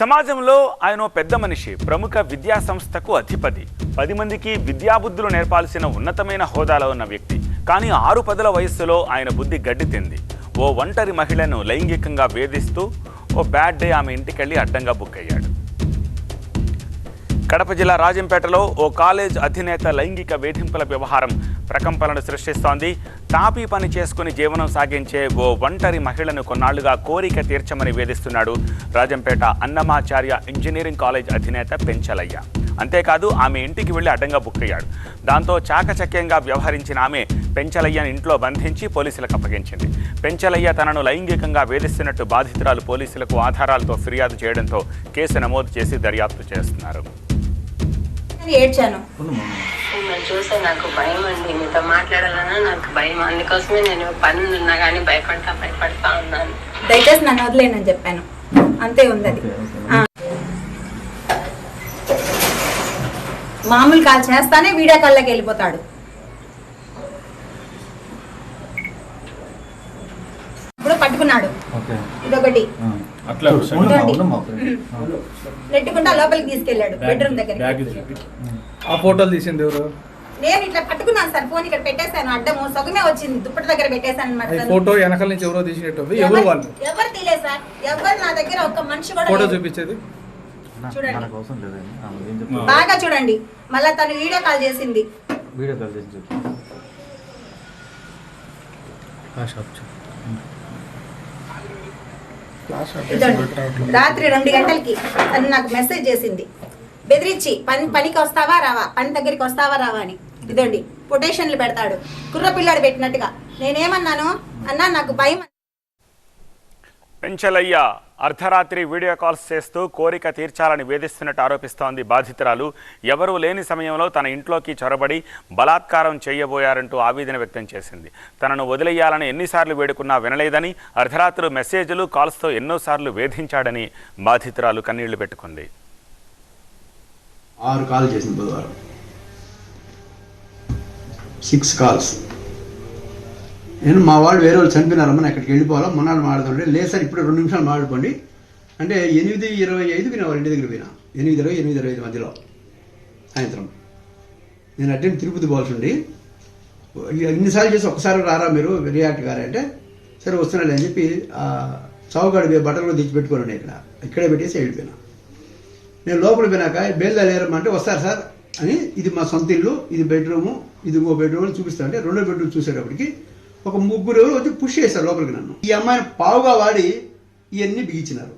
సమాజంలో ఆయన ఓ పెద్ద మనిషి ప్రముఖ విద్యా సంస్థకు అధిపతి. పది మందికి విద్యాబుద్ధులు నేర్పాల్సిన ఉన్నతమైన హోదాలో ఉన్న వ్యక్తి. కానీ ఆరు పదుల వయస్సులో ఆయన బుద్ధి గడ్డి తింది. ఓ ఒంటరి మహిళను లైంగికంగా వేధిస్తూ ఓ బ్యాడ్ డే ఆమె ఇంటికెళ్ళి అడ్డంగా బుక్ అయ్యాడు. కడప జిల్లా రాజంపేటలో ఓ కాలేజ్ అధినేత లైంగిక వేధింపుల వ్యవహారం ప్రకంపనలు సృష్టిస్తోంది. తాపీ పని చేసుకుని జీవనం సాగించే ఓ ఒంటరి మహిళను కొన్నాళ్ళుగా కోరిక తీర్చమని వేధిస్తున్నాడు రాజంపేట అన్నమాచార్య ఇంజనీరింగ్ కాలేజ్ అధినేత పెంచలయ్య. అంతేకాదు ఆమె ఇంటికి వెళ్ళి అడ్డంగా బుక్ అయ్యాడు. దాంతో చాకచక్యంగా వ్యవహరించిన ఆమె పెంచలయ్యను ఇంట్లో బంధించి పోలీసులకు అప్పగించింది. పెంచలయ్య తనను లైంగికంగా వేధిస్తున్నట్టు బాధితురాలు పోలీసులకు ఆధారాలతో ఫిర్యాదు చేయడంతో కేసు నమోదు చేసి దర్యాప్తు చేస్తున్నారు. ఏడ్చాను. మిమ్మల్ని చూస్తే నాకు భయం అండి. మీతో మాట్లాడాలన్నా నాకు భయం. అందుకోసమే నేను పని ఉన్నా కానీ భయపడతా భయపడతా ఉన్నాను. దయచేసి నన్ను వదిలేనని చెప్పాను. అంతే ఉంది అది ఆ. మామూలు కాల్ చేస్తానే వీడియో కాల్లోకి వెళ్ళిపోతాడు. ఇప్పుడు పట్టుకున్నాడు. ఓకే. ఇదొకటి. అట్లా. నెట్టుకుంటా లోపలికి తీసుకెళ్ళాడు బెడ్రూమ్ దగ్గరికి. బ్యాగ్ ఆ ఫోటోలు తీసింది ఎవరు? నేను ఇట్లా పట్టుకున్నాను సార్ ఫోన్ ఇక్కడ పెట్టేశాను అడ్డము సగమే వచ్చింది దుప్పటి దగ్గర పెట్టేశాను అనమాట ఫోటో వెనకాల నుంచి ఎవరో తీసినట్టు. ఎవరు వాళ్ళు? ఎవరు తీలేదు సార్ ఎవరు నా దగ్గర ఒక్క మనిషి కూడా ఫోటో. చూపించేది? చూడండి. బాగా చూడండి మళ్ళా తను వీడియో కాల్ చేసింది. వీడియో కాల్ చేసి చెప్పు. ఇదండి రాత్రి రెండు గంటలకి తను నాకు మెసేజ్ చేసింది. బెదిరించి పని పనికి వస్తావా రావా? పని దగ్గరికి వస్తావా రావా? అని. ఇదండి కొటేషన్లు పెడతాడు. కుర్ర పిల్లాడు పెట్టినట్టుగా. నేనేమన్నాను? అన్నా నాకు భయం పెంచలయ్య అర్ధరాత్రి వీడియో కాల్స్ చేస్తూ కోరిక తీర్చాలని వేధిస్తున్నట్టు ఆరోపిస్తోంది బాధితురాలు. ఎవరూ లేని సమయంలో తన ఇంట్లోకి చొరబడి బలాత్కారం చేయబోయారంటూ ఆవేదన వ్యక్తం చేసింది. తనను వదిలేయాలని ఎన్నిసార్లు వేడుకున్నా వినలేదని అర్ధరాత్రి మెసేజ్లు కాల్స్తో ఎన్నోసార్లు వేధించాడని బాధితురాలు కన్నీళ్ళు పెట్టుకుంది. ఆరు కాల్ చేసింది బుధవారం. Six calls. నేను మా వాళ్ళు వేరే వాళ్ళు చనిపోయినారమ్మా అక్కడికి వెళ్ళిపోవాలా మొన్నాడు మాట్లాడుతుంటే లేదు సార్ ఇప్పుడు రెండు నిమిషాలు మాట్లాడుకోండి. అంటే ఎనిమిది ఇరవై ఐదుకి నేను వాళ్ళ ఇంటి దగ్గర పోయినా. ఎనిమిది ఇరవై ఎనిమిది ఇరవై ఐదు మధ్యలో సాయంత్రం. నేను అటెండ్ తిరుపతి పోవాల్సి ఉండి ఇన్నిసార్లు చేసి ఒకసారి రారా మీరు రియాక్ట్ గారే అంటే సరే వస్తున్నాడు అని చెప్పి చౌకాడు బట్టలు తెచ్చి పెట్టుకోనండి ఇక్కడ. ఇక్కడే పెట్టేసి వెళ్ళిపోయినా. నేను లోపల పోయినాక బేల్దా లేరమ్మా అంటే వస్తారు సార్ అని ఇది మా సొంత ఇల్లు ఇది బెడ్రూము ఇది ఇంకో బెడ్రూమ్ అని చూపిస్తా అంటే రెండో బెడ్రూమ్ చూసేటప్పటికి ఒక ముగ్గురు వచ్చి పుష్ చేశారు లోపలికి నన్ను. ఈ అమ్మాయిని పావుగా వాడి ఇవన్నీ బిగించినారు.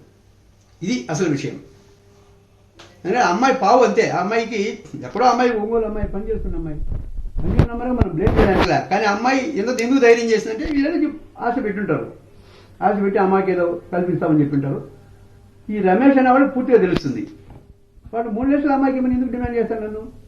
ఇది అసలు విషయం. అంటే అమ్మాయి పావు అంతే. ఆ అమ్మాయికి ఎక్కడో అమ్మాయి ఒంగోలు అమ్మాయి పని చేస్తున్న అమ్మాయి. పని చేస్తున్న అమ్మాయి మనం బ్లేమ్ చేయడానికి కానీ అమ్మాయి ఎంత ఎందుకు ధైర్యం చేసిందంటే వీళ్ళని ఆశ పెట్టుంటారు. ఆశ పెట్టి అమ్మాయికి ఏదో కల్పిస్తామని చెప్పింటారు. ఈ రమేష్ అనేవాడు పూర్తిగా తెలుస్తుంది. వాడు మూడు లక్షల అమ్మాయికి ఏమైనా ఎందుకు డిమాండ్ చేస్తాను నన్ను?